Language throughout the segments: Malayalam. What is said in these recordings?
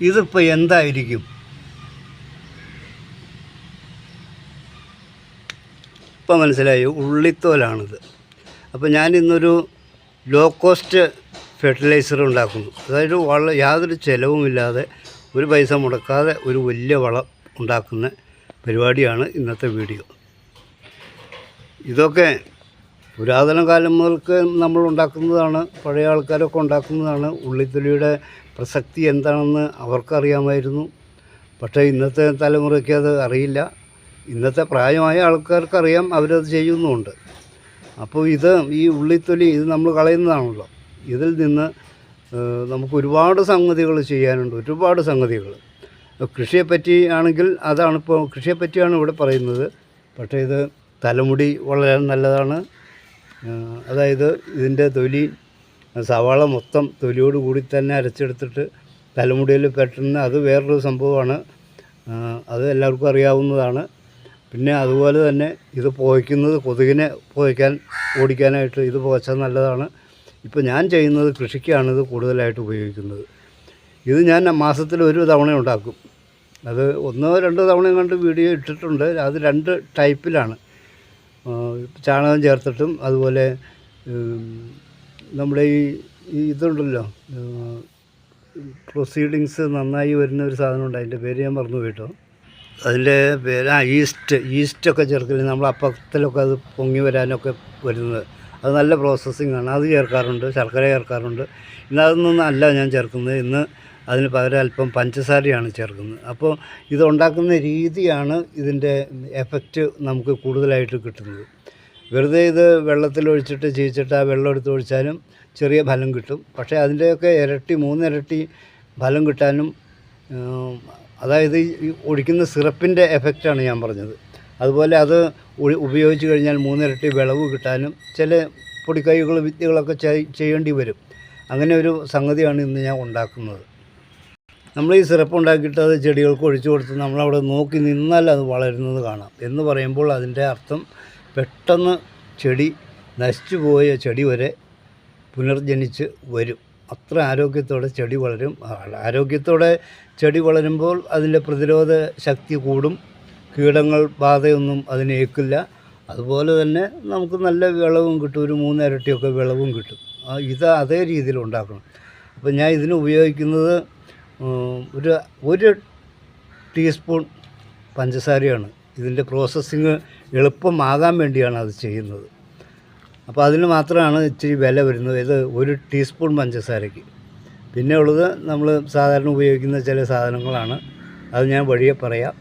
ഇതിപ്പോൾ എന്തായിരിക്കും? ഇപ്പം മനസ്സിലായി? ഉള്ളിത്തോലാണിത്. അപ്പോൾ ഞാൻ ഇന്നൊരു ലോ കോസ്റ്റ് ഫെർട്ടിലൈസർ ഉണ്ടാക്കുന്നു. അതായത് വള യാതൊരു ചിലവുമില്ലാതെ ഒരു പൈസ മുടക്കാതെ ഒരു വലിയ വളം ഉണ്ടാക്കുന്ന പരിപാടിയാണ് ഇന്നത്തെ വീഡിയോ. ഇതൊക്കെ പുരാതന കാലം മുതൽക്ക് നമ്മൾ ഉണ്ടാക്കുന്നതാണ് പഴയ ആൾക്കാരൊക്കെ ഉണ്ടാക്കുന്നതാണ് ഉള്ളിത്തൊലിയുടെ പ്രസക്തി എന്താണെന്ന് അവർക്കറിയാമായിരുന്നു. പക്ഷേ ഇന്നത്തെ തലമുറയ്ക്ക് അത് അറിയില്ല. ഇന്നത്തെ പ്രായമായ ആൾക്കാർക്ക് അറിയാം അവരത് ചെയ്യുന്നുമുണ്ട്. അപ്പോൾ ഇത് ഈ ഉള്ളിത്തൊലി ഇത് നമ്മൾ കളയുന്നതാണല്ലോ. ഇതിൽ നിന്ന് നമുക്ക് ഒരുപാട് സംഗതികൾ ചെയ്യാനുണ്ട്. ഒരുപാട് സംഗതികൾ. കൃഷിയെപ്പറ്റി ആണെങ്കിൽ അതാണിപ്പോൾ കൃഷിയെപ്പറ്റിയാണ് ഇവിടെ പറയുന്നത്. പക്ഷേ ഇത് തലമുടി വളരെ നല്ലതാണ്. അതായത് ഇതിന്റെ തൊലി സവാള മൊത്തം തൊലിയോട് കൂടി തന്നെ അരച്ചെടുത്തിട്ട് തലമുടിയിൽ പെട്ടെന്ന് അത് വേറൊരു സംഭവമാണ്. അത് എല്ലാവർക്കും അറിയാവുന്നതാണ്. പിന്നെ അതുപോലെ തന്നെ ഇത് പുകയ്ക്കുന്നത് കൊതുകിനെ പുകയ്ക്കാൻ ഓടിക്കാനായിട്ട് ഇത് പുകച്ചാൽ നല്ലതാണ്. ഇപ്പോൾ ഞാൻ ചെയ്യുന്നത് കൃഷിക്കാണ് ഇത് കൂടുതലായിട്ട് ഉപയോഗിക്കുന്നത്. ഇത് ഞാൻ മാസത്തിൽ ഒരു തവണ ഉണ്ടാക്കും. അത് ഒന്നോ രണ്ടോ തവണ കണ്ട് വീഡിയോ ഇട്ടിട്ടുണ്ട്. അത് രണ്ട് ടൈപ്പിലാണ്. ചാണകം ചേർത്തിട്ടും അതുപോലെ നമ്മുടെ ഈ ഇതുണ്ടല്ലോ പ്രൊസീഡിങ്സ് നന്നായി വരുന്ന ഒരു സാധനമുണ്ട് അതിന്റെ പേര് ഞാൻ പറഞ്ഞു കേട്ടോ അതിന്റെ പേര് ആ ഈസ്റ്റ് ഈസ്റ്റൊക്കെ ചേർക്കൽ നമ്മൾ അപ്പത്തിലൊക്കെ അത് പൊങ്ങി വരാനൊക്കെ വരുന്നത്. അത് നല്ല പ്രോസസ്സിങ് ആണ് അത് ചേർക്കാറുണ്ട് ശർക്കര ചേർക്കാറുണ്ട്. ഇന്ന് അതൊന്നും അല്ല ഞാൻ ചേർക്കുന്നത് ഇന്ന് അതിന് പകരം അല്പം പഞ്ചസാരയാണ് ചേർക്കുന്നത്. അപ്പോൾ ഇത് ഉണ്ടാക്കുന്ന രീതിയാണ് ഇതിന്റെ എഫക്റ്റ് നമുക്ക് കൂടുതലായിട്ട് കിട്ടുന്നത്. വെറുതെ ഇത് വെള്ളത്തിൽ ഒഴിച്ചിട്ട് ചീച്ചിട്ട് ആ വെള്ളം എടുത്ത് ഒഴിച്ചാലും ചെറിയ ഫലം കിട്ടും. പക്ഷേ അതിന്റെയൊക്കെ ഇരട്ടി മൂന്നിരട്ടി ഫലം കിട്ടാനും അതായത് ഈ ഒഴിക്കുന്ന സിറപ്പിന്റെ എഫക്റ്റാണ് ഞാൻ പറഞ്ഞത്. അതുപോലെ അത് ഉപയോഗിച്ച് കഴിഞ്ഞാൽ മൂന്നിരട്ടി വിളവ് കിട്ടാനും ചില പൊടിക്കൈകൾ വിദ്യകളൊക്കെ ചെയ്- ചെയ്യേണ്ടി വരും. അങ്ങനെ ഒരു സംഗതിയാണ് ഇന്ന് ഞാൻ ഉണ്ടാക്കുന്നത്. നമ്മൾ ഈ സിറപ്പ് ഉണ്ടാക്കിയിട്ട് അത് ചെടികൾക്ക് ഒഴിച്ചു കൊടുത്ത് നമ്മളവിടെ നോക്കി നിന്നാൽ അത് വളരുന്നത് കാണാം എന്ന് പറയുമ്പോൾ അതിന്റെ അർത്ഥം പെട്ടെന്ന് ചെടി നശിച്ചു പോയ ചെടി വരെ പുനർജനിച്ച് വരും. അത്ര ആരോഗ്യത്തോടെ ചെടി വളരും. ആരോഗ്യത്തോടെ ചെടി വളരുമ്പോൾ അതിന്റെ പ്രതിരോധ ശക്തി കൂടും. കീടങ്ങൾ ബാധയൊന്നും അതിനേക്കില്ല അതുപോലെ തന്നെ നമുക്ക് നല്ല വിളവും കിട്ടും. ഒരു മൂന്നിരട്ടിയൊക്കെ വിളവും കിട്ടും. ഇത് അതേ രീതിയിൽ ഉണ്ടാക്കണം. അപ്പോൾ ഞാൻ ഇതിന് ഉപയോഗിക്കുന്നത് ഒരു ഒരു ടീസ്പൂൺ പഞ്ചസാരയാണ്. ഇതിന്റെ പ്രോസസ്സിങ് എളുപ്പമാകാൻ വേണ്ടിയാണ് അത് ചെയ്യുന്നത്. അപ്പോൾ അതിന് മാത്രമാണ് ഇച്ചിരി വില വരുന്നത്. ഇത് ഒരു ടീസ്പൂൺ പഞ്ചസാരയ്ക്ക്. പിന്നെ ഉള്ളത് നമ്മൾ സാധാരണ ഉപയോഗിക്കുന്ന ചില സാധനങ്ങളാണ്. അത് ഞാൻ വഴിയെ പറയാം.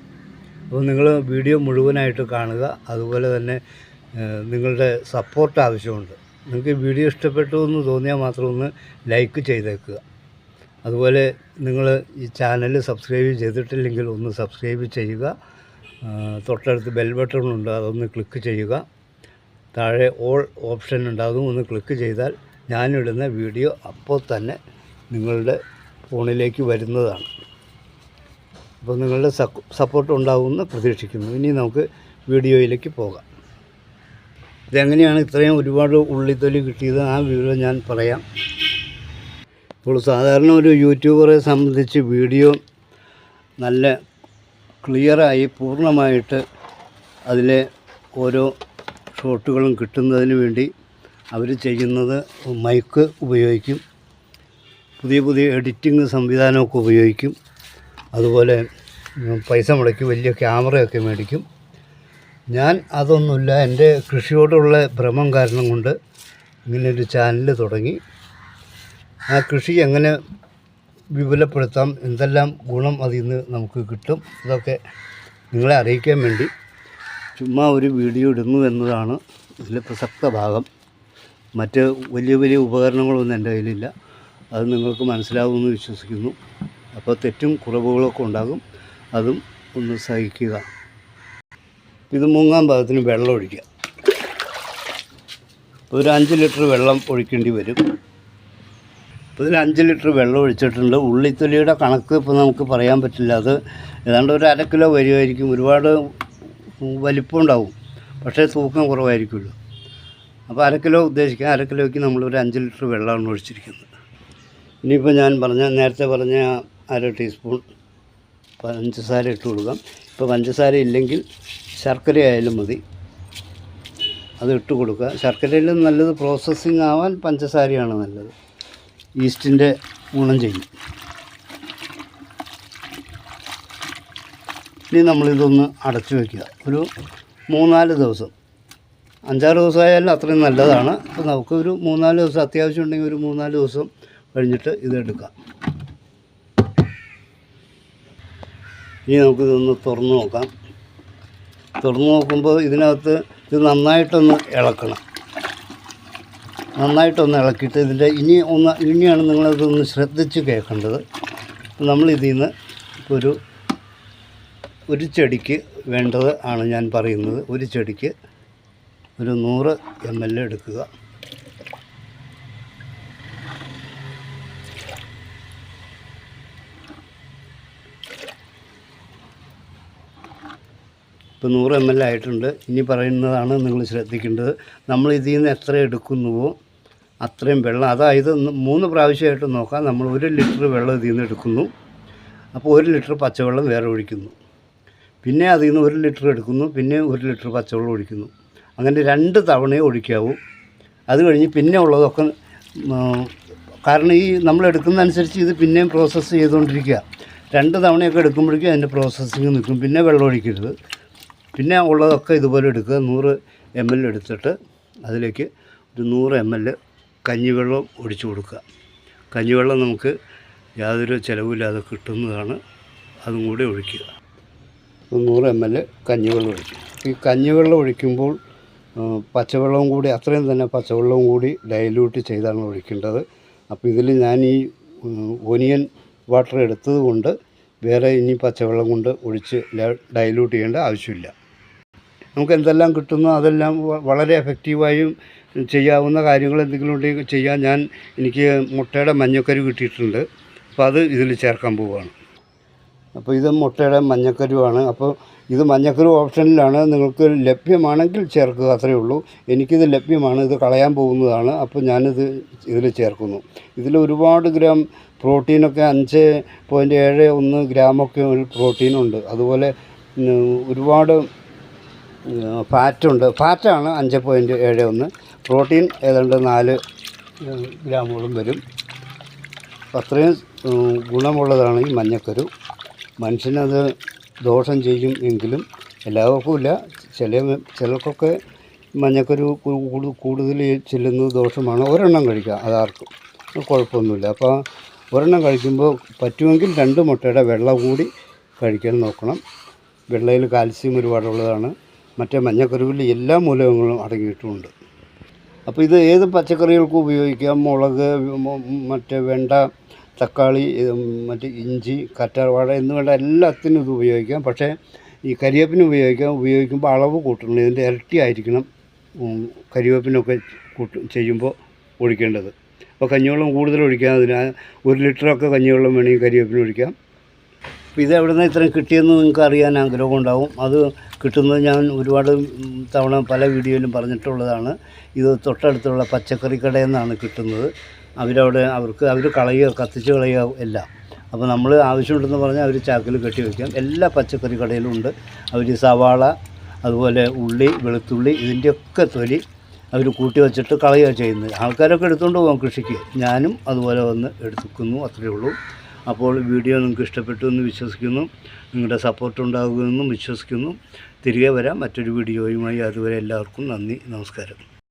അപ്പോൾ നിങ്ങൾ വീഡിയോ മുഴുവനായിട്ട് കാണുക. അതുപോലെ തന്നെ നിങ്ങളുടെ സപ്പോർട്ട് ആവശ്യമുണ്ട്. നിങ്ങൾക്ക് വീഡിയോ ഇഷ്ടപ്പെട്ടു എന്ന് തോന്നിയാൽ മാത്രം ഒന്ന് ലൈക്ക് ചെയ്തേക്കുക. അതുപോലെ നിങ്ങൾ ഈ ചാനൽ സബ്സ്ക്രൈബ് ചെയ്തിട്ടില്ലെങ്കിൽ ഒന്ന് സബ്സ്ക്രൈബ് ചെയ്യുക. തൊട്ടടുത്ത് ബെൽ ബട്ടൺ ഉണ്ട് അതൊന്ന് ക്ലിക്ക് ചെയ്യുക. താഴെ ഓൾ ഓപ്ഷൻ ഉണ്ട് അതും ഒന്ന് ക്ലിക്ക് ചെയ്താൽ ഞാനിടുന്ന വീഡിയോ അപ്പോൾ തന്നെ നിങ്ങളുടെ ഫോണിലേക്ക് വരുന്നതാണ്. അപ്പോൾ നിങ്ങളുടെ സപ്പോർട്ട് ഉണ്ടാകുമെന്ന് പ്രതീക്ഷിക്കുന്നു. ഇനി നമുക്ക് വീഡിയോയിലേക്ക് പോകാം. ഇതെങ്ങനെയാണ് ഇത്രയും ഒരുപാട് ഉള്ളിത്തൊലി കിട്ടിയത്? ആ വീഡിയോ ഞാൻ പറയാം. ഇപ്പോൾ സാധാരണ ഒരു യൂട്യൂബറെ സംബന്ധിച്ച് വീഡിയോ നല്ല ക്ലിയറായി പൂർണമായിട്ട് അതിലെ ഓരോ ഷോട്ടുകളും കിട്ടുന്നതിന് വേണ്ടി അവർ ചെയ്യുന്നത് മൈക്ക് ഉപയോഗിക്കും പുതിയ പുതിയ എഡിറ്റിംഗ് സംവിധാനമൊക്കെ ഉപയോഗിക്കും അതുപോലെ പൈസ മുടക്കി വലിയ ക്യാമറയൊക്കെ മേടിക്കും. ഞാൻ അതൊന്നുമില്ല എന്റെ കൃഷിയോടുള്ള ഭ്രമം കാരണം കൊണ്ട് ഇങ്ങനൊരു ചാനൽ തുടങ്ങി. ആ കൃഷി എങ്ങനെ വിപുലപ്പെടുത്താം. എന്തെല്ലാം ഗുണം അതിൽ നിന്ന് നമുക്ക് കിട്ടും. ഇതൊക്കെ നിങ്ങളെ അറിയിക്കാൻ വേണ്ടി ചുമ്മാ ഒരു വീഡിയോ ഇടുന്നു എന്നതാണ് ഇതിലെ പ്രസക്ത ഭാഗം. മറ്റ് വലിയ വലിയ ഉപകരണങ്ങളൊന്നും എന്റെ കയ്യിലില്ല. അത് നിങ്ങൾക്ക് മനസ്സിലാവുമെന്ന് വിശ്വസിക്കുന്നു. അപ്പോൾ തെറ്റും കുറവുകളൊക്കെ ഉണ്ടാകും. അതും ഒന്ന് സഹിക്കുക. ഇത് മുങ്ങാൻ ഭാഗത്തിന് വെള്ളം ഒഴിക്കുക. ഒരു അഞ്ച് ലിറ്റർ വെള്ളം ഒഴിക്കേണ്ടി വരും. ഇപ്പോൾ ഇതിൽ അഞ്ച് ലിറ്റർ വെള്ളം ഒഴിച്ചിട്ടുണ്ട്. ഉള്ളിത്തൊലിയുടെ കണക്ക് ഇപ്പോൾ നമുക്ക് പറയാൻ പറ്റില്ല. അത് ഏതാണ്ട് ഒരു അര കിലോ വരുമായിരിക്കും ഒരുപാട് വലിപ്പം ഉണ്ടാവും പക്ഷേ തൂക്കം കുറവായിരിക്കുമല്ലോ. അപ്പോൾ അര കിലോ ഉദ്ദേശിക്കാം അര കിലോയ്ക്ക് നമ്മളൊരു അഞ്ച് ലിറ്റർ വെള്ളമാണ് ഒഴിച്ചിരിക്കുന്നത്. ഇനിയിപ്പോൾ ഞാൻ പറഞ്ഞ നേരത്തെ പറഞ്ഞ അര ടീസ്പൂൺ പഞ്ചസാര ഇട്ട് കൊടുക്കാം. ഇപ്പോൾ പഞ്ചസാര ഇല്ലെങ്കിൽ ശർക്കര ആയാലും മതി. അത് ഇട്ട് കൊടുക്കുക. ശർക്കരയിൽ നല്ലത് പ്രോസസ്സിങ് ആവാൻ പഞ്ചസാരയാണ് നല്ലത്. ഈസ്റ്റിന്റെ ഗുണം ചെയ്യും. ഇനി നമ്മളിതൊന്ന് അടച്ചു വയ്ക്കുക. ഒരു മൂന്നാൽ ദിവസം. അഞ്ചാറ് ദിവസമായാലും അത്രയും നല്ലതാണ്. അപ്പോൾ നമുക്ക് ഒരു മൂന്നാൽ ദിവസം അത്യാവശ്യം ഉണ്ടെങ്കിൽ ഒരു മൂന്നാൽ ദിവസം കഴിഞ്ഞിട്ട് ഇതെടുക്കാം. ഇനി നമുക്കിതൊന്ന് തുറന്നു നോക്കാം. തുറന്നു നോക്കുമ്പോൾ ഇതിനകത്ത് ഇത് നന്നായിട്ടൊന്ന് ഇളക്കണം. നന്നായിട്ടൊന്ന് ഇളക്കിയിട്ട് ഇതിന്റെ ഇനി ഒന്ന് ഇനിയാണ് നിങ്ങളതൊന്ന് ശ്രദ്ധിച്ച് കേൾക്കേണ്ടത്. നമ്മളിതിൽ നിന്ന് ഒരു ഒരു ചെടിക്ക് വേണ്ടത് ആണ് ഞാൻ പറയുന്നത്. ഒരു ചെടിക്ക് ഒരു നൂറ് എം എൽ എടുക്കുക. ഇപ്പോൾ നൂറ് എം എൽ ആയിട്ടുണ്ട്. ഇനി പറയുന്നതാണ് നിങ്ങൾ ശ്രദ്ധിക്കേണ്ടത്. നമ്മൾ ഇതിൽ നിന്ന് എത്ര എടുക്കുന്നുവോ അത്രയും വെള്ളം. അതായത് മൂന്ന് പ്രാവശ്യമായിട്ട് നോക്കാം. നമ്മൾ ഒരു ലിറ്റർ വെള്ളം ഇതിൽ നിന്ന് എടുക്കുന്നു. അപ്പോൾ ഒരു ലിറ്റർ പച്ചവെള്ളം വേറെ ഒഴിക്കുന്നു. പിന്നെ അതിൽ നിന്ന് ഒരു ലിറ്റർ എടുക്കുന്നു. പിന്നെ ഒരു ലിറ്റർ പച്ചവെള്ളം ഒഴിക്കുന്നു. അങ്ങനെ രണ്ട് തവണയേ ഒഴിക്കാവൂ. അത് കഴിഞ്ഞ് പിന്നെ ഉള്ളതൊക്കെ കാരണം ഈ നമ്മൾ എടുക്കുന്നതനുസരിച്ച് ഇത് പിന്നെയും പ്രോസസ്സ് ചെയ്തുകൊണ്ടിരിക്കുക. രണ്ട് തവണയൊക്കെ എടുക്കുമ്പോഴേക്കും അതിന്റെ പ്രോസസ്സിങ് നിൽക്കും. പിന്നെ വെള്ളം ഒഴിക്കരുത്. പിന്നെ ഉള്ളതൊക്കെ ഇതുപോലെ എടുക്കുക. നൂറ് എം എൽ എടുത്തിട്ട് അതിലേക്ക് ഒരു നൂറ് എം എൽ കഞ്ഞിവെള്ളം ഒഴിച്ചു കൊടുക്കുക. കഞ്ഞിവെള്ളം നമുക്ക് യാതൊരു ചിലവില്ലാതെ കിട്ടുന്നതാണ്. അതും കൂടി ഒഴിക്കുക. നൂറ് എം എൽ കഞ്ഞിവെള്ളം ഒഴിക്കുക ഈ കഞ്ഞിവെള്ളം ഒഴിക്കുമ്പോൾ പച്ചവെള്ളവും കൂടി അത്രയും തന്നെ പച്ചവെള്ളവും കൂടി ഡൈല്യൂട്ട് ചെയ്താണ് ഒഴിക്കേണ്ടത്. അപ്പോൾ ഇതിൽ ഞാൻ ഈ ഒനിയൻ വാട്ടർ എടുത്തത് കൊണ്ട് വേറെ ഇനി പച്ചവെള്ളം കൊണ്ട് ഒഴിച്ച് ഡൈല്യൂട്ട് ചെയ്യേണ്ട ആവശ്യമില്ല. നമുക്ക് എന്തെല്ലാം കിട്ടുന്നോ അതെല്ലാം വളരെ എഫക്റ്റീവായും ചെയ്യാവുന്ന കാര്യങ്ങൾ എന്തെങ്കിലും ഉണ്ടെങ്കിൽ ചെയ്യാൻ ഞാൻ എനിക്ക് മുട്ടയുടെ മഞ്ഞക്കരു കിട്ടിയിട്ടുണ്ട്. അപ്പോൾ അത് ഇതിൽ ചേർക്കാൻ പോവുകയാണ് അപ്പോൾ ഇത് മുട്ടയുടെ മഞ്ഞക്കരുവാണ്. അപ്പോൾ ഇത് മഞ്ഞക്കരു ഓപ്ഷനിലാണ്. നിങ്ങൾക്ക് ലഭ്യമാണെങ്കിൽ ചേർക്കുക അത്രയേ ഉള്ളൂ. എനിക്കിത് ലഭ്യമാണ്. ഇത് കളയാൻ പോകുന്നതാണ്. അപ്പോൾ ഞാനിത് ഇതിൽ ചേർക്കുന്നു. ഇതിൽ ഒരുപാട് ഗ്രാം പ്രോട്ടീനൊക്കെ അഞ്ച് പോയിന്റ് ഏഴ് ഒന്ന് ഗ്രാമൊക്കെ ഒരു പ്രോട്ടീനുണ്ട്. അതുപോലെ ഒരുപാട് ഫാറ്റുണ്ട്. ഫാറ്റാണ് അഞ്ച് പോയിന്റ് ഏഴ് ഒന്ന്. പ്രോട്ടീൻ ഏതാണ്ട് നാല് ഗ്രാമോളം വരും. അത്രയും ഗുണമുള്ളതാണ് ഈ മഞ്ഞക്കരു. മനുഷ്യനത് ദോഷം ചെയ്യും എങ്കിലും എല്ലാവർക്കും ഇല്ല. ചില ചിലർക്കൊക്കെ മഞ്ഞക്കരു കൂടുതൽ ചെല്ലുന്നത് ദോഷമാണ്. ഒരെണ്ണം കഴിക്കുക അതാർക്കും. കുഴപ്പമൊന്നുമില്ല. അപ്പോൾ ഒരെണ്ണം കഴിക്കുമ്പോൾ പറ്റുമെങ്കിൽ രണ്ട് മുട്ടയുടെ വെള്ളം കൂടി കഴിക്കാൻ നോക്കണം. വെള്ളയിൽ കാൽസ്യം ഒരുപാടുള്ളതാണ്. മറ്റേ മഞ്ഞക്കരുവിൽ എല്ലാ മൂലകങ്ങളും അടങ്ങിയിട്ടുമുണ്ട് അപ്പോൾ ഇത് ഏത് പച്ചക്കറികൾക്കും ഉപയോഗിക്കാം? മുളക് മറ്റേ വെണ്ട തക്കാളി മറ്റേ ഇഞ്ചി കറ്റാർവാഴ എന്ന് വേണ്ട എല്ലാത്തിനും ഇത് ഉപയോഗിക്കാം. പക്ഷേ ഈ കരിവേപ്പിന് ഉപയോഗിക്കാം. ഉപയോഗിക്കുമ്പോൾ അളവ് കൂട്ടണം. ഇതിന്റെ ഇരട്ടി ആയിരിക്കണം കരിവേപ്പിനൊക്കെ കൂട്ട് ചെയ്യുമ്പോൾ ഒഴിക്കേണ്ടത്. അപ്പോൾ കഞ്ഞിവെള്ളം കൂടുതൽ ഒഴിക്കാം അതിന് ഒരു ലിറ്ററൊക്കെ കഞ്ഞിവെള്ളം വേണമെങ്കിൽ കരിവേപ്പിന് ഒഴിക്കാം. അപ്പോൾ ഇത് എവിടെ നിന്ന് ഇത്രയും കിട്ടിയെന്ന് നിങ്ങൾക്ക് അറിയാൻ ആഗ്രഹം ഉണ്ടാവും. അത് കിട്ടുന്നത് ഞാൻ ഒരുപാട് തവണ പല വീഡിയോയിലും പറഞ്ഞിട്ടുള്ളതാണ്. ഇത് തൊട്ടടുത്തുള്ള പച്ചക്കറി കടയിൽ നിന്നാണ് കിട്ടുന്നത്. അവരവിടെ അവർക്ക് അവർ കളയുക കത്തിച്ച് കളയുക എല്ലാം. അപ്പോൾ നമ്മൾ ആവശ്യമുണ്ടെന്ന് പറഞ്ഞാൽ അവർ ചാക്കിൽ കെട്ടി വയ്ക്കാം എല്ലാ പച്ചക്കറി കടയിലും ഉണ്ട്. അവർ സവാള അതുപോലെ ഉള്ളി വെളുത്തുള്ളി ഇതിന്റെയൊക്കെ തൊലി അവർ കൂട്ടി വെച്ചിട്ട് കളയുക ചെയ്യുന്നത്. ആൾക്കാരൊക്കെ എടുത്തുകൊണ്ട് പോകാം കൃഷിക്ക്. ഞാനും അതുപോലെ വന്ന് എടുത്തുക്കുന്നു അത്രയേ ഉള്ളൂ. അപ്പോൾ വീഡിയോ നിങ്ങൾക്ക് ഇഷ്ടപ്പെട്ടു എന്ന് വിശ്വസിക്കുന്നു. നിങ്ങളുടെ സപ്പോർട്ട് ഉണ്ടാകുമെന്നും വിശ്വസിക്കുന്നു. തിരികെ വരാം മറ്റൊരു വീഡിയോയുമായി. അതുവരെ എല്ലാവർക്കും നന്ദി നമസ്കാരം.